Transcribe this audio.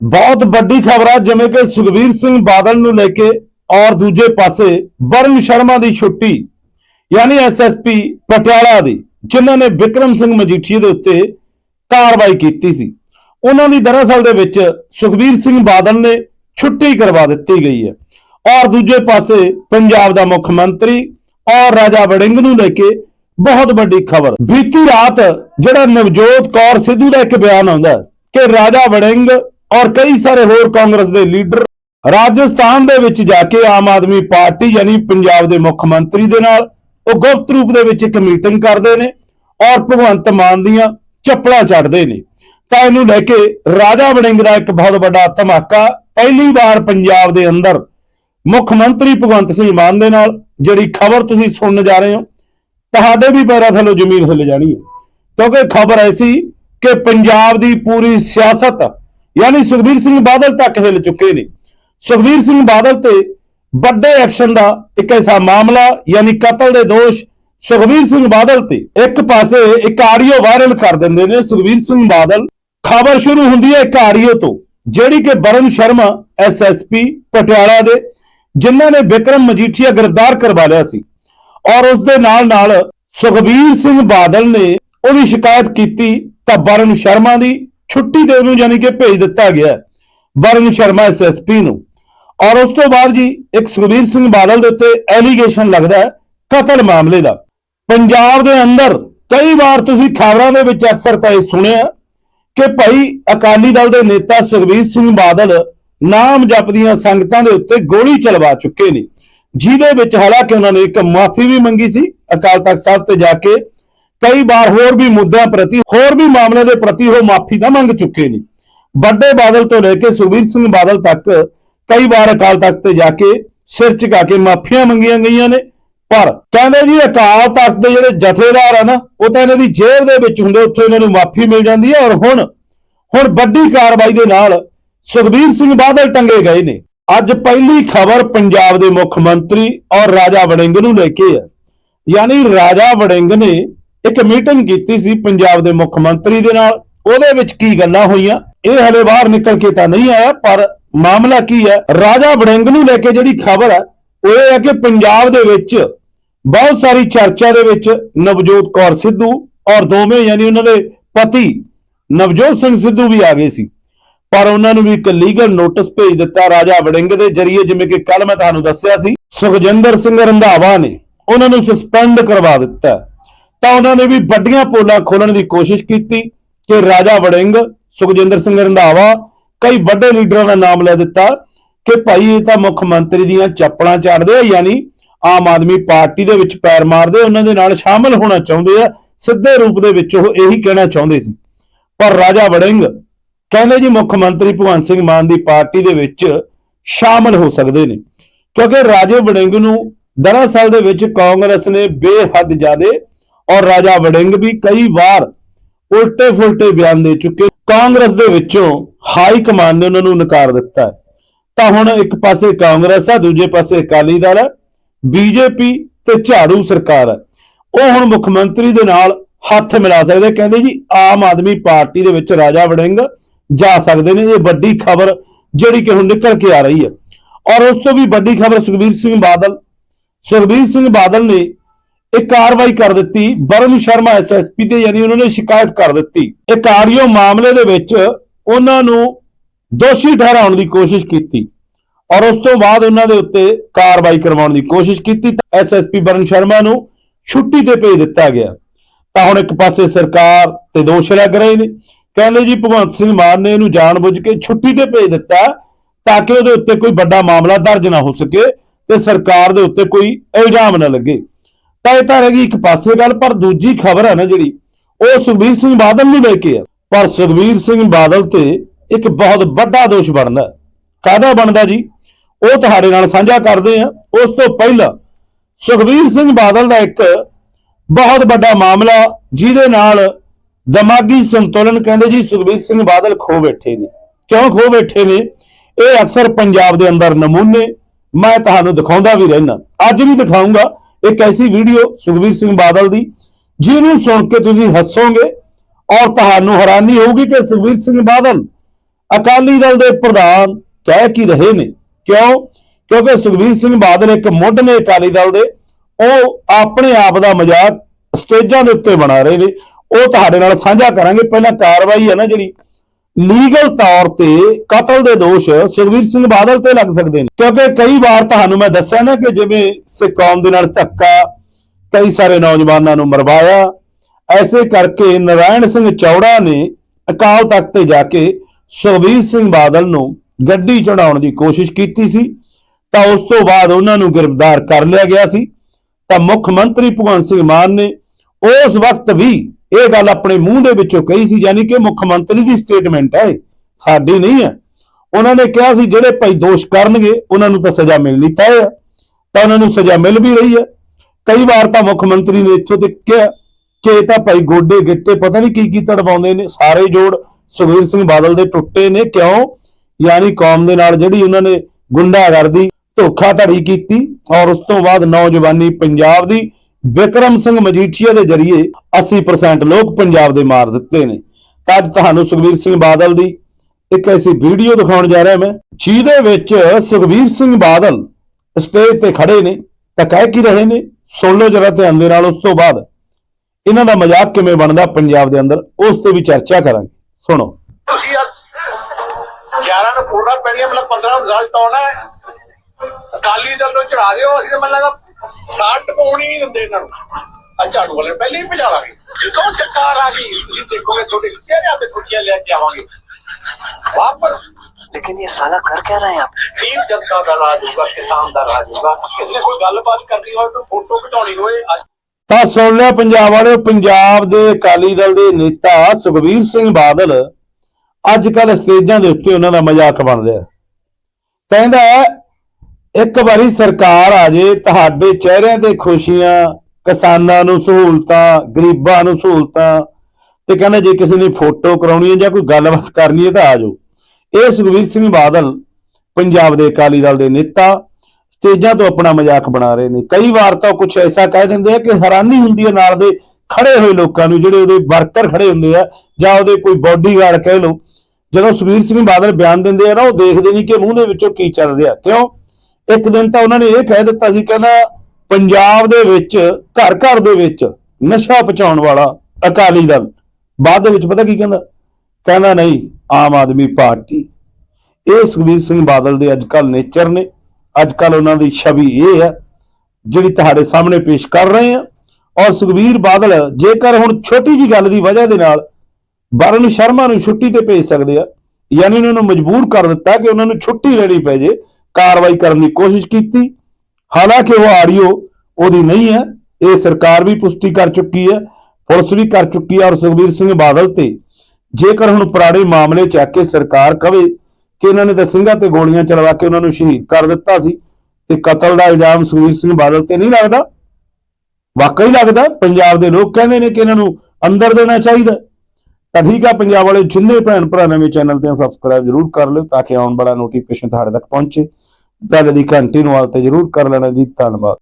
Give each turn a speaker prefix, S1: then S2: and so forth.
S1: ਬਹੁਤ ਵੱਡੀ ਖਬਰ ਆ, ਜਿਵੇਂ ਕਿ ਸੁਖਬੀਰ ਸਿੰਘ ਬਾਦਲ ਨੂੰ ਲੈ ਕੇ ਔਰ ਦੂਜੇ ਪਾਸੇ ਵਰਨ ਸ਼ਰਮਾ ਦੀ ਛੁੱਟੀ, ਯਾਨੀ ਐਸਐਸਪੀ ਪਟਿਆਲਾ ਦੀ, ਜਿਨ੍ਹਾਂ ਨੇ ਵਿਕਰਮ ਸਿੰਘ ਮਜੀਠੀਆ ਦੇ ਉੱਤੇ ਕਾਰਵਾਈ ਕੀਤੀ ਸੀ। ਉਹਨਾਂ ਦੀ ਦਰਅਸਲ ਦੇ ਵਿੱਚ ਸੁਖਬੀਰ ਸਿੰਘ ਬਾਦਲ ਨੇ ਛੁੱਟੀ ਕਰਵਾ ਦਿੱਤੀ ਗਈ ਹੈ। ਔਰ ਦੂਜੇ ਪਾਸੇ ਪੰਜਾਬ ਦਾ ਮੁੱਖ ਮੰਤਰੀ ਔਰ ਰਾਜਾ ਵੜਿੰਗ ਨੂੰ ਲੈ ਕੇ ਬਹੁਤ ਵੱਡੀ ਖਬਰ। ਬੀਤੀ ਰਾਤ ਜਿਹੜਾ ਨਵਜੋਤ ਕੌਰ ਸਿੱਧੂ ਦਾ ਇੱਕ ਬਿਆਨ ਆਉਂਦਾ ਕਿ ਰਾਜਾ ਵੜਿੰਗ ਔਰ ਕਈ ਸਾਰੇ ਹੋਰ ਕਾਂਗਰਸ ਦੇ ਲੀਡਰ ਰਾਜਸਥਾਨ ਦੇ ਵਿੱਚ ਜਾ ਕੇ ਆਮ ਆਦਮੀ ਪਾਰਟੀ ਯਾਨੀ ਪੰਜਾਬ ਦੇ ਮੁੱਖ ਮੰਤਰੀ ਦੇ ਨਾਲ ਉਹ ਗੁਪਤ ਰੂਪ ਦੇ ਵਿੱਚ ਇੱਕ ਮੀਟਿੰਗ ਕਰਦੇ ਨੇ ਔਰ ਭਗਵੰਤ ਮਾਨ ਦੀਆਂ ਚੱਪਲਾਂ ਚੜਦੇ ਨੇ। ਤਾਂ ਇਹਨੂੰ ਲੈ ਕੇ ਰਾਜਾ ਵੜਿੰਗ ਦਾ ਇੱਕ ਬਹੁਤ ਵੱਡਾ ਧਮਾਕਾ ਪਹਿਲੀ ਵਾਰ ਪੰਜਾਬ ਦੇ ਅੰਦਰ ਮੁੱਖ ਮੰਤਰੀ ਭਗਵੰਤ ਸਿੰਘ ਮਾਨ ਦੇ ਨਾਲ, ਜਿਹੜੀ ਖਬਰ ਤੁਸੀਂ ਸੁਣਨ ਜਾ ਰਹੇ ਹੋ, ਤੁਹਾਡੇ ਵੀ ਪੈਰਾਂ ਥੱਲੋਂ ਜ਼ਮੀਨ ਹਿੱਲ ਜਾਣੀ ਹੈ। ਕਿਉਂਕਿ ਖਬਰ ਐਸੀ ਕਿ ਪੰਜਾਬ ਦੀ ਪੂਰੀ ਸਿਆਸਤ ਯਾਨੀ ਸੁਖਬੀਰ ਸਿੰਘ ਬਾਦਲ ਤੱਕ ਹਿੱਲ ਚੁੱਕੇ ਨੇ। ਸੁਖਬੀਰ ਸਿੰਘ ਬਾਦਲ ਤੇ ਵੱਡੇ ਐਕਸ਼ਨ ਦਾ ਇੱਕ ਐਸਾ ਮਾਮਲਾ ਯਾਨੀ ਕਤਲ ਦੇ ਦੋਸ਼ ਸੁਖਬੀਰ ਸਿੰਘ ਬਾਦਲ ਤੇ ਇੱਕ ਪਾਸੇ ਇੱਕ ਆਡੀਓ ਵਾਇਰਲ ਕਰ ਦਿੰਦੇ ਨੇ। ਸੁਖਬੀਰ ਸਿੰਘ ਬਾਦਲ ਖਬਰ ਸ਼ੁਰੂ ਹੁੰਦੀ ਹੈ ਇੱਕ ਆਡੀਓ ਤੋਂ, ਜਿਹੜੀ ਕਿ ਬਰਨ ਸ਼ਰਮਾ ਐਸਐਸਪੀ ਪਟਿਆਲਾ ਦੇ, ਜਿਨ੍ਹਾਂ ਨੇ ਵਿਕਰਮ ਮਜੀਠੀਆ ਗ੍ਰਿਫਤਾਰ ਕਰਵਾ ਲਿਆ ਸੀ। ਔਰ ਉਸ ਦੇ ਨਾਲ ਨਾਲ ਸੁਖਬੀਰ ਸਿੰਘ ਬਾਦਲ ਨੇ ਉਹਦੀ ਸ਼ਿਕਾਇਤ ਕੀਤੀ ਤਾਂ ਬਰਨ ਸ਼ਰਮਾ ਦੀ ਛੁੱਟੀ ਦੇ ਉਹਨੂੰ ਯਾਨੀ ਕਿ ਭੇਜ ਦਿੱਤਾ ਗਿਆ ਹੈ। ਸ਼ਰਮਾ ਐਸਐਸਪੀ ਨੂੰ। ਔਰ ਉਸ ਤੋਂ ਬਾਅਦ ਜੀ ਇੱਕ ਸੁਖਬੀਰ ਸਿੰਘ ਬਾਦਲ ਦੇ ਉੱਤੇ ਐਲੀਗੇਸ਼ਨ ਲੱਗਦਾ ਹੈ ਕਤਲ ਮਾਮਲੇ ਦਾ। ਪੰਜਾਬ ਦੇ ਅੰਦਰ ਕਈ ਵਾਰ ਤੁਸੀਂ ਖਬਰਾਂ ਦੇ ਵਿੱਚ ਅਕਸਰ ਤਾਂ ਇਹ ਸੁਣਿਆ ਕਿ ਭਾਈ ਅਕਾਲੀ ਦਲ ਦੇ ਨੇਤਾ ਸੁਖਬੀਰ ਸਿੰਘ ਬਾਦਲ ਨਾਮ ਜਪਦੀਆਂ ਸੰਗਤਾਂ ਦੇ ਉੱਤੇ ਗੋਲੀ ਚਲਵਾ ਚੁੱਕੇ ਨੇ। ਜਿਹਦੇ ਵਿੱਚ ਹਾਲਾਂਕਿ ਉਹਨਾਂ ਨੇ ਇੱਕ ਮਾਫੀ ਵੀ ਮੰਗੀ ਸੀ। ਅਕਾਲ ਤਖਤ ਸਾਹਿਬ ਤੇ ਜਾ ਕੇ ਕਈ ਵਾਰ ਹੋਰ ਵੀ ਮੁੱਦਿਆਂ ਪ੍ਰਤੀ, ਹੋਰ ਵੀ ਮਾਮਲੇ ਦੇ ਪ੍ਰਤੀ ਉਹ ਮਾਫੀ ਤਾਂ ਮੰਗ ਚੁੱਕੇ ਨੇ। ਵੱਡੇ ਬਾਦਲ ਤੋਂ ਲੈ ਕੇ ਸੁਖਬੀਰ ਸਿੰਘ ਬਾਦਲ ਤੱਕ ਕਈ ਵਾਰ ਅਕਾਲ ਤਖਤ ਤੇ ਜਾ ਕੇ ਸਿਰ ਝੁਕਾ ਕੇ ਮਾਫੀਆਂ ਮੰਗੀਆਂ ਗਈਆਂ ਨੇ। ਪਰ ਕਹਿੰਦੇ ਜੀ ਅਕਾਲ ਤਖਤ ਦੇ ਜਿਹੜੇ ਜਥੇਦਾਰ ਆ ਨਾ, ਉਹ ਤਾਂ ਇਹਨਾਂ ਦੀ ਜੇਲ੍ਹ ਦੇ ਵਿੱਚ ਹੁੰਦੇ, ਉੱਥੇ ਇਹਨਾਂ ਨੂੰ ਮਾਫੀ ਮਿਲ ਜਾਂਦੀ ਹੈ। ਔਰ ਹੁਣ ਹੁਣ ਵੱਡੀ ਕਾਰਵਾਈ ਦੇ ਨਾਲ ਸੁਖਬੀਰ ਸਿੰਘ ਬਾਦਲ ਟੰਗੇ ਗਏ ਨੇ। ਅੱਜ ਪਹਿਲੀ ਖਬਰ ਪੰਜਾਬ ਦੇ ਮੁੱਖ ਮੰਤਰੀ ਔਰ ਰਾਜਾ ਵੜਿੰਗ ਨੂੰ ਲੈ ਕੇ ਹੈ। ਯਾਨੀ ਰਾਜਾ ਵੜਿੰਗ ਨੇ ਇੱਕ ਮੀਟਿੰਗ ਕੀਤੀ ਸੀ ਪੰਜਾਬ ਦੇ ਮੁੱਖ ਮੰਤਰੀ ਦੇ ਨਾਲ, ਉਹਦੇ ਵਿੱਚ ਕੀ ਗੱਲਾਂ ਹੋਈਆਂ? ਇਹ ਹਲੇ ਬਾਹਰ ਨਿਕਲ ਕੇ ਤਾਂ ਨਹੀਂ ਆਇਆ, ਪਰ ਮਾਮਲਾ ਕੀ ਹੈ? ਰਾਜਾ ਵੜਿੰਗ ਨੂੰ ਲੈ ਕੇ ਜਿਹੜੀ ਖਬਰ ਹੈ, ਉਹ ਇਹ ਹੈ ਕਿ ਪੰਜਾਬ ਦੇ ਵਿੱਚ ਬਹੁਤ ਸਾਰੀ ਚਰਚਾ ਦੇ ਵਿੱਚ ਨਵਜੋਤ ਕੌਰ ਸਿੱਧੂ ਔਰ ਦੋਵੇਂ ਯਾਨੀ ਉਹਨਾਂ ਦੇ ਪਤੀ ਨਵਜੋਤ ਸਿੰਘ ਸਿੱਧੂ ਵੀ ਆ ਗਏ ਸੀ। ਪਰ ਉਹਨਾਂ ਨੂੰ ਵੀ ਇੱਕ ਲੀਗਲ ਨੋਟਿਸ ਭੇਜ ਦਿੱਤਾ ਰਾਜਾ ਵੜਿੰਗ ਦੇ ਜਰੀਏ, ਜਿਵੇਂ ਕਿ ਕੱਲ ਮੈਂ ਤੁਹਾਨੂੰ ਦੱਸਿਆ ਸੀ। ਸੁਖਜਿੰਦਰ ਸਿੰਘ ਰੰਧਾਵਾ ਨੇ ਉਹਨਾਂ ਨੂੰ ਸਸਪੈਂਡ ਕਰਵਾ ਦਿੱਤਾ। ਤਾਂ ਉਹਨਾਂ ਨੇ ਵੀ ਵੱਡੀਆਂ ਪੋਲਾਂ ਖੋਲਣ ਦੀ ਕੋਸ਼ਿਸ਼ ਕੀਤੀ ਕਿ ਰਾਜਾ ਵੜਿੰਗ, ਸੁਖਜਿੰਦਰ ਸਿੰਘ ਰੰਧਾਵਾ, ਕਈ ਵੱਡੇ ਲੀਡਰਾਂ ਦਾ ਨਾਮ ਲੈ ਦਿੱਤਾ ਕਿ ਭਾਈ ਇਹ ਤਾਂ ਮੁੱਖ ਮੰਤਰੀ ਦੀਆਂ ਚੱਪਲਾਂ ਚੜਦੇ ਆ, ਯਾਨੀ ਆਮ ਆਦਮੀ ਪਾਰਟੀ ਦੇ ਵਿੱਚ ਪੈਰ ਮਾਰਦੇ ਉਹਨਾਂ ਦੇ ਨਾਲ ਸ਼ਾਮਲ ਹੋਣਾ ਚਾਹੁੰਦੇ ਆ, ਸਿੱਧੇ ਰੂਪ ਦੇ ਵਿੱਚ ਉਹ ਇਹੀ ਕਹਿਣਾ ਚਾਹੁੰਦੇ ਸੀ। ਪਰ ਰਾਜਾ ਵੜਿੰਗ ਕਹਿੰਦੇ ਜੀ ਮੁੱਖ ਮੰਤਰੀ ਭਗਵੰਤ ਸਿੰਘ ਮਾਨ ਦੀ ਪਾਰਟੀ ਦੇ ਵਿੱਚ ਸ਼ਾਮਲ ਹੋ ਸਕਦੇ ਨੇ, ਕਿਉਂਕਿ ਰਾਜੇ ਵੜਿੰਗ ਨੂੰ ਦਰਅਸਲ ਦੇ ਵਿੱਚ ਕਾਂਗਰਸ ਨੇ ਬੇਹੱਦ ਜ਼ਿਆਦਾ ਔਰ ਰਾਜਾ ਵੜਿੰਗ ਵੀ ਕਈ ਵਾਰ ਉਲਟੇ ਫੁਲਟੇ ਬਿਆਨ ਦੇ ਚੁੱਕੇ। ਕਾਂਗਰਸ ਦੇ ਵਿੱਚੋਂ ਹਾਈ ਕਮਾਂਡ ਨੇ ਉਹਨਾਂ ਨੂੰ ਨਕਾਰ ਦਿੱਤਾ ਹੈ। ਤਾਂ ਹੁਣ ਇੱਕ ਪਾਸੇ ਕਾਂਗਰਸ ਆ, ਦੂਜੇ ਪਾਸੇ ਅਕਾਲੀ ਦਲ ਹੈ ਬੀਜੇਪੀ ਤੇ ਝਾੜੂ ਸਰਕਾਰ ਹੈ ਉਹ ਹੁਣ ਮੁੱਖ ਮੰਤਰੀ ਦੇ ਨਾਲ ਹੱਥ ਮਿਲਾ ਸਕਦੇ ਕਹਿੰਦੇ ਜੀ, ਆਮ ਆਦਮੀ ਪਾਰਟੀ ਦੇ ਵਿੱਚ ਰਾਜਾ ਵੜਿੰਗ ਜਾ ਸਕਦੇ ਨੇ। ਇਹ ਵੱਡੀ ਖਬਰ ਜਿਹੜੀ ਕਿ ਹੁਣ ਨਿਕਲ ਕੇ ਆ ਰਹੀ ਹੈ। ਔਰ ਉਸ ਤੋਂ ਵੀ ਵੱਡੀ ਖਬਰ ਸੁਖਬੀਰ ਸਿੰਘ ਬਾਦਲ ਸੁਖਬੀਰ ਸਿੰਘ ਬਾਦਲ ਨੇ ਇਹ ਕਾਰਵਾਈ ਕਰ ਦਿੱਤੀ। ਵਰੁਣ ਸ਼ਰਮਾ ਐਸਐਸਪੀ ਤੇ ਯਾਨੀ ਉਹਨਾਂ ਨੇ ਸ਼ਿਕਾਇਤ ਕਰ ਦਿੱਤੀ। ਇਹ ਆਡੀਓ ਮਾਮਲੇ ਦੇ ਵਿੱਚ ਉਹਨਾਂ ਨੂੰ ਦੋਸ਼ੀ ਠਹਿਰਾਉਣ ਦੀ ਕੋਸ਼ਿਸ਼ ਕੀਤੀ ਔਰ ਉਸ ਤੋਂ ਬਾਅਦ ਉਹਨਾਂ ਦੇ ਉੱਤੇ ਕਾਰਵਾਈ ਕਰਵਾਉਣ ਦੀ ਕੋਸ਼ਿਸ਼ ਕੀਤੀ ਤਾਂ ਐਸਐਸਪੀ ਬਰਨ ਸ਼ਰਮਾ ਨੂੰ ਛੁੱਟੀ ਤੇ ਭੇਜ ਦਿੱਤਾ ਗਿਆ। ਤਾਂ ਹੁਣ ਇੱਕ ਪਾਸੇ ਸਰਕਾਰ ਤੇ ਦੋਸ਼ ਲੱਗ ਰਹੇ ਨੇ। ਕਹਿੰਦੇ ਜੀ ਭਗਵੰਤ ਸਿੰਘ ਮਾਨ ਨੇ ਇਹਨੂੰ ਜਾਣਬੁੱਝ ਕੇ ਛੁੱਟੀ ਤੇ ਭੇਜ ਦਿੱਤਾ ਤਾਂ ਕਿ ਉਹਦੇ ਉੱਤੇ ਕੋਈ ਵੱਡਾ ਮਾਮਲਾ ਦਰਜ ਨਾ ਹੋ ਸਕੇ ਤੇ ਸਰਕਾਰ ਦੇ ਉੱਤੇ ਕੋਈ ਇਲਜ਼ਾਮ ਨਾ ਲੱਗੇ। ਤਾਂ ਇਹ ਤਾਂ ਰਹਿ ਗਈ ਇੱਕ ਪਾਸੇ ਗੱਲ, ਪਰ ਦੂਜੀ ਖਬਰ ਹੈ ਨਾ ਜਿਹੜੀ, ਉਹ ਸੁਖਬੀਰ ਸਿੰਘ ਬਾਦਲ ਨੂੰ ਲੈ ਕੇ ਆ। ਪਰ ਸੁਖਬੀਰ ਸਿੰਘ ਬਾਦਲ ਤੇ ਇੱਕ ਬਹੁਤ ਵੱਡਾ ਦੋਸ਼ ਬਣਦਾ ਹੈ। ਕਾਹਦਾ ਬਣਦਾ ਜੀ? ਉਹ ਤੁਹਾਡੇ ਨਾਲ ਸਾਂਝਾ ਕਰਦੇ ਆ। ਉਸ ਤੋਂ ਪਹਿਲਾਂ ਸੁਖਬੀਰ ਸਿੰਘ ਬਾਦਲ ਦਾ ਇੱਕ ਬਹੁਤ ਵੱਡਾ ਮਾਮਲਾ, ਜਿਹਦੇ ਨਾਲ ਦਿਮਾਗੀ ਸੰਤੁਲਨ ਕਹਿੰਦੇ ਜੀ ਸੁਖਬੀਰ ਸਿੰਘ ਬਾਦਲ ਖੋ ਬੈਠੇ ਨੇ। ਕਿਉਂ ਖੋ ਬੈਠੇ ਨੇ? ਇਹ ਅਕਸਰ ਪੰਜਾਬ ਦੇ ਅੰਦਰ ਨਮੂਨੇ, ਮੈਂ ਤੁਹਾਨੂੰ ਦਿਖਾਉਂਦਾ ਵੀ ਰਹਿਣਾ ਅੱਜ ਵੀ ਦਿਖਾਉਂਗਾ ਇੱਕ ਐਸੀ ਵੀਡੀਓ ਸੁਖਬੀਰ ਸਿੰਘ ਬਾਦਲ ਦੀ, ਜਿਹਨੂੰ ਸੁਣ ਕੇ ਤੁਸੀਂ ਹੱਸੋਗੇ ਔਰ ਤੁਹਾਨੂੰ ਹੈਰਾਨੀ ਹੋਊਗੀ ਕਿ ਸੁਖਬੀਰ ਸਿੰਘ ਬਾਦਲ ਅਕਾਲੀ ਦਲ ਦੇ ਪ੍ਰਧਾਨ ਕਹਿ ਕੀ ਰਹੇ ਨੇ। ਕਿਉਂ? ਕਿਉਂਕਿ ਸੁਖਬੀਰ ਸਿੰਘ ਬਾਦਲ ਇੱਕ ਮੁੱਢ ਨੇ ਅਕਾਲੀ ਦਲ ਦੇ, ਉਹ ਆਪਣੇ ਆਪ ਦਾ ਮਜ਼ਾਕ ਸਟੇਜਾਂ ਦੇ ਉੱਤੇ ਬਣਾ ਰਹੇ ਨੇ। ਉਹ ਤੁਹਾਡੇ ਨਾਲ ਸਾਂਝਾ ਕਰਾਂਗੇ। ਪਹਿਲਾਂ ਕਾਰਵਾਈ ਹੈ ਨਾ ਜਿਹੜੀ ਲੀਗਲ ਤੌਰ ਤੇ ਕਤਲ ਦੇ ਦੋਸ਼ ਸੁਖਬੀਰ ਸਿੰਘ ਬਾਦਲ ਤੇ ਲੱਗ ਸਕਦੇ ਨੇ। ਕਿਉਂਕਿ ਕਈ ਵਾਰ ਤੁਹਾਨੂੰ ਮੈਂ ਦੱਸਿਆ ਨਾ ਕਿ ਜਿਵੇਂ ਸਿੱਖ ਕੌਮ ਦੇ ਨਾਲ ਧੱਕਾ, ਕਈ ਸਾਰੇ ਨੌਜਵਾਨਾਂ ਨੂੰ ਮਰਵਾਇਆ। ਐਸੇ ਕਰਕੇ ਨਰਾਇਣ ਸਿੰਘ ਚੌੜਾ ਨੇ ਅਕਾਲ ਤਖਤ ਤੇ ਜਾ ਕੇ ਸੁਖਬੀਰ ਸਿੰਘ ਬਾਦਲ ਨੂੰ ਗੱਡੀ ਚੜਾਉਣ ਦੀ ਕੋਸ਼ਿਸ਼ ਕੀਤੀ ਸੀ। ਤਾਂ ਉਸ ਤੋਂ ਬਾਅਦ ਉਹਨਾਂ ਨੂੰ ਗ੍ਰਿਫਤਾਰ ਕਰ ਲਿਆ ਗਿਆ ਸੀ। ਤਾਂ ਮੁੱਖ ਮੰਤਰੀ ਭਗਵੰਤ ਸਿੰਘ ਮਾਨ ਨੇ ਉਸ ਵਕਤ ਵੀ ਇਹ ਗੱਲ ਆਪਣੇ ਮੂੰਹ ਦੇ ਵਿੱਚੋਂ ਕਹੀ ਸੀ, ਯਾਨੀ ਕਿ ਮੁੱਖ ਮੰਤਰੀ ਦੀ ਸਟੇਟਮੈਂਟ ਹੈ ਸਾਡੀ ਨਹੀਂ ਹੈ। ਉਹਨਾਂ ਨੇ ਕਿਹਾ ਸੀ, ਜਿਹੜੇ ਭਾਈ ਦੋਸ਼ ਕਰਨਗੇ, ਉਹਨਾਂ ਨੂੰ ਤਾਂ ਸਜ਼ਾ ਮਿਲਣੀ ਤੈਅ ਹੈ, ਤਾਂ ਉਹਨਾਂ ਨੂੰ ਸਜ਼ਾ ਮਿਲ ਵੀ ਰਹੀ ਹੈ। ਕਈ ਵਾਰ ਤਾਂ ਮੁੱਖ ਮੰਤਰੀ ਨੇ ਇੱਥੋਂ ਤੱਕ ਕਿਹਾ ਕਿ ਇਹ ਤਾਂ ਭਾਈ ਗੋਡੇ ਗਿੱਟੇ ਪਤਾ ਨਹੀਂ ਕੀ ਕੀ ਤੜਵਾਉਂਦੇ ਨੇ, ਸਾਰੇ ਜੋੜ ਸੁਖਬੀਰ ਸਿੰਘ ਬਾਦਲ ਦੇ ਟੁੱਟੇ ਨੇ, ਕਿਉਂ? ਯਾਨੀ ਕੌਮ ਦੇ ਨਾਲ ਜਿਹੜੀ ਉਹਨਾਂ ਨੇ ਗੁੰਡਾਗਰਦੀ, ਧੋਖਾਧੜੀ ਕੀਤੀ, ਔਰ ਉਸ ਤੋਂ ਬਾਅਦ ਨੌਜਵਾਨੀ ਪੰਜਾਬ ਦੀ ਵਿਕਰਮ ਸਿੰਘ ਮਜੀਠੀਆ ਦੇ ਜ਼ਰੀਏ 80% ਲੋਕ ਪੰਜਾਬ ਦੇ ਮਾਰ ਦਿੱਤੇ ਨੇ। ਤਾਂ ਅੱਜ ਤੁਹਾਨੂੰ ਸੁਖਬੀਰ ਸਿੰਘ ਬਾਦਲ ਦੀ ਇੱਕ ਐਸੀ ਵੀਡੀਓ ਦਿਖਾਉਣ ਜਾ ਰਿਹਾ ਮੈਂ। ਜਿਹਦੇ ਵਿੱਚ ਸੁਖਬੀਰ ਸਿੰਘ ਬਾਦਲ ਸਟੇਜ ਤੇ ਖੜੇ ਨੇ, ਤਾਂ ਕਹਿ ਕੀ ਰਹੇ ਨੇ? ਸੁਣ ਲਓ ਜਰਾ ਧਿਆਨ ਦੇ ਨਾਲ ਉਸ ਤੋਂ ਬਾਅਦ। ਇਹਨਾਂ ਦਾ ਮਜ਼ਾਕ ਕਿਵੇਂ ਬਣਦਾ ਪੰਜਾਬ ਦੇ ਅੰਦਰ, ਉਸ ਤੇ ਵੀ ਚਰਚਾ ਕਰਾਂਗੇ। ਸੁਣੋ।
S2: ਤੁਸੀਂ ਅੱਜ 11 ਨੂੰ ਪੂਰਾ ਪੈਣੀਆਂ, ਮਤਲਬ 15 ਰਿਜ਼ਲਟ ਆਉਣਾ ਹੈ। ਅਕਾਲੀ ਦਲ ਨੂੰ ਚੜਾ ਦਿਓ, ਅਸੀਂ ਤਾਂ ਮੈਨੂੰ ਲੱਗਦਾ ਸਾਲ ਟਪਾਉਣੀ ਨਹੀਂ ਦਿੰਦੇ ਇਹਨਾਂ ਨੂੰ ਆ ਝਾੜੂ ਵਾਲੇ ਪਹਿਲੇ ਹੀ ਭਜਾ ਲਾਂਗੇ ਜਦੋਂ ਸਰਕਾਰ ਆ ਗਈ ਤੁਸੀਂ ਦੇਖੋਗੇ ਤੁਹਾਡੇ ਕਿਹੜੇ ਆਪੇ ਕੁਰਸੀਆਂ ਲੈ ਕੇ ਆਵਾਂਗੇ ਵਾਪਸ
S3: लेकिन ये साला कर क्या रहे हैं आप
S2: ਗਰੀਬ ਜਨਤਾ ਦਾ ਰਾਜ ਹੋਊਗਾ ਕਿਸਾਨ ਦਾ ਰਾਜ ਹੋਊਗਾ ਕਿਸੇ ਨੇ ਕੋਈ ਗੱਲਬਾਤ ਕਰਨੀ ਹੋਵੇ ਕੋਈ ਫੋਟੋ ਘਟਾਉਣੀ ਹੋਵੇ ਅੱਜ
S1: ਤਾਂ ਸੁਣ ਲਿਆ ਪੰਜਾਬ ਵਾਲਿਓ ਪੰਜਾਬ ਦੇ ਅਕਾਲੀ ਦਲ ਦੇ ਨੇਤਾ ਸੁਖਬੀਰ ਸਿੰਘ ਬਾਦਲ ਅੱਜ ਕੱਲ ਸਟੇਜਾਂ ਦੇ ਉੱਤੇ ਉਹਨਾਂ ਦਾ ਮਜ਼ਾਕ ਬਣ ਰਿਹਾ ਕਹਿੰਦਾ ਇੱਕ ਵਾਰੀ ਸਰਕਾਰ ਆ ਜੇ, ਤੁਹਾਡੇ ਚਿਹਰਿਆਂ ਤੇ ਖੁਸ਼ੀਆਂ, ਕਿਸਾਨਾਂ ਨੂੰ ਸਹੂਲਤਾਂ, ਗਰੀਬਾਂ ਨੂੰ ਸਹੂਲਤਾਂ, ਤੇ ਕਹਿੰਦੇ ਜੇ ਕਿਸੇ ਨੇ ਫੋਟੋ ਕਰਾਉਣੀ ਹੈ ਜਾਂ ਕੋਈ ਗੱਲਬਾਤ ਕਰਨੀ ਹੈ ਤਾਂ ਆ ਜਾਓ। ਇਹ ਸੁਖਬੀਰ ਸਿੰਘ ਬਾਦਲ ਪੰਜਾਬ ਦੇ ਅਕਾਲੀ ਦਲ ਦੇ ਨੇਤਾ, ਸਟੇਜਾਂ ਤੋਂ ਆਪਣਾ ਮਜ਼ਾਕ ਬਣਾ ਰਹੇ ਨੇ। ਕਈ ਵਾਰ ਤਾਂ ਕੁਝ ਐਸਾ ਕਹਿ ਦਿੰਦੇ ਆ ਕਿ ਹੈਰਾਨੀ ਹੁੰਦੀ ਹੈ ਨਾਲ ਦੇ ਖੜੇ ਹੋਏ ਲੋਕਾਂ ਨੂੰ, ਜਿਹੜੇ ਉਹਦੇ ਵਰਕਰ ਖੜੇ ਹੁੰਦੇ ਆ, ਜਾਂ ਉਹਦੇ ਕੋਈ ਬਾਡੀਗਾਰਡ ਕਹਿ ਲਓ। ਜਦੋਂ ਸੁਖਬੀਰ ਸਿੰਘ ਬਾਦਲ ਬਿਆਨ ਦਿੰਦੇ ਆ ਨਾ, ਉਹ ਦੇਖਦੇ ਨਹੀਂ ਕਿ ਮੂੰਹ ਦੇ ਵਿੱਚੋਂ ਕੀ ਚੱਲ ਰਿਹਾ। ਕਿਉਂ? ਇੱਕ ਦਿਨ ਤਾਂ ਉਹਨਾਂ ਨੇ ਇਹ ਕਹਿ ਦਿੱਤਾ ਸੀ, ਕਹਿੰਦਾ ਪੰਜਾਬ ਦੇ ਵਿੱਚ, ਘਰ ਘਰ ਦੇ ਵਿੱਚ ਨਸ਼ਾ ਪਹੁੰਚਾਉਣ ਵਾਲਾ ਅਕਾਲੀ ਦਲ। ਬਾਅਦ ਦੇ ਵਿੱਚ ਪਤਾ ਕੀ ਕਹਿੰਦਾ? ਕਹਿੰਦਾ ਨਹੀਂ, ਆਮ ਆਦਮੀ ਪਾਰਟੀ। ਇਹ ਸੁਖਬੀਰ ਸਿੰਘ ਬਾਦਲ ਦੇ ਅੱਜ ਕੱਲ ਨੇਚਰ ਨੇ। ਅੱਜ ਕੱਲ ਉਹਨਾਂ ਦੀ ਛਵੀ ਇਹ ਹੈ, ਜਿਹੜੀ ਤੁਹਾਡੇ ਸਾਹਮਣੇ ਪੇਸ਼ ਕਰ ਰਹੇ ਆ ਔਰ ਸੁਖਬੀਰ ਬਾਦਲ ਜੇਕਰ ਹੁਣ ਛੋਟੀ ਜੀ ਗੱਲ ਦੀ ਵਜ੍ਹਾ ਦੇ ਨਾਲ ਵਰਨ ਸ਼ਰਮਾ ਨੂੰ ਛੁੱਟੀ ਤੇ ਭੇਜ ਸਕਦੇ ਆ, ਯਾਨੀ ਉਹਨਾਂ ਨੂੰ ਮਜਬੂਰ ਕਰ ਦਿੱਤਾ ਕਿ ਉਹਨਾਂ ਨੂੰ ਛੁੱਟੀ ਲੈਣੀ ਪੈ ਜੇ ਕਾਰਵਾਈ ਕਰਨ ਦੀ ਕੋਸ਼ਿਸ਼ ਕੀਤੀ। ਹਾਲਾਂਕਿ ਉਹ ਆਡੀਓ ਉਹਦੀ ਨਹੀਂ ਹੈ। ਇਹ ਸਰਕਾਰ ਵੀ ਪੁਸ਼ਟੀ ਕਰ ਚੁੱਕੀ ਹੈ, ਪੁਲਿਸ ਵੀ ਕਰ ਚੁੱਕੀ ਹੈ ਔਰ ਸੁਖਬੀਰ ਸਿੰਘ ਬਾਦਲ ਤੇ। ਜੇਕਰ ਹੁਣ ਪੁਰਾਣੇ ਮਾਮਲੇ ਚੱਕ ਕੇ ਸਰਕਾਰ ਕਵੇ ਕਿ ਇਹਨਾਂ ਨੇ ਤਾਂ ਸਿੰਘਾਂ ਤੇ ਗੋਲੀਆਂ ਚਲਵਾ ਕੇ ਉਹਨਾਂ ਨੂੰ ਸ਼ਹੀਦ ਕਰ ਦਿੱਤਾ ਸੀ ਤੇ ਕਤਲ ਦਾ ਇਲਜ਼ਾਮ ਸੁਖਬੀਰ ਸਿੰਘ ਬਾਦਲ ਤੇ ਨਹੀਂ ਲੱਗਦਾ, ਵਾਕਈ ਲੱਗਦਾ। ਪੰਜਾਬ ਦੇ ਲੋਕ ਕਹਿੰਦੇ ਨੇ ਕਿ ਇਹਨਾਂ ਨੂੰ ਅੰਦਰ ਦੇਣਾ ਚਾਹੀਦਾ। ਤਾਂ ਠੀਕ ਆ, ਪੰਜਾਬ ਵਾਲੇ ਜਿੰਨੇ ਭੈਣ ਭਰਾ ਨਵੇਂ ਚੈਨਲ ਤੇ ਸਬਸਕ੍ਰਾਈਬ ਜਰੂਰ ਕਰ ਲਿਓ ਤਾਂ ਕਿ ਆਉਣ ਵਾਲਾ ਨੋਟੀਫਿਕੇਸ਼ਨ ਤੁਹਾਡੇ ਤੱਕ ਪਹੁੰਚੇ। ਬੈਲ ਦੀ ਘੰਟੀ ਨੂੰ ਆਲ ਤੇ ਜਰੂਰ ਕਰ ਲੈਣਾ ਜੀ ਧੰਨਵਾਦ।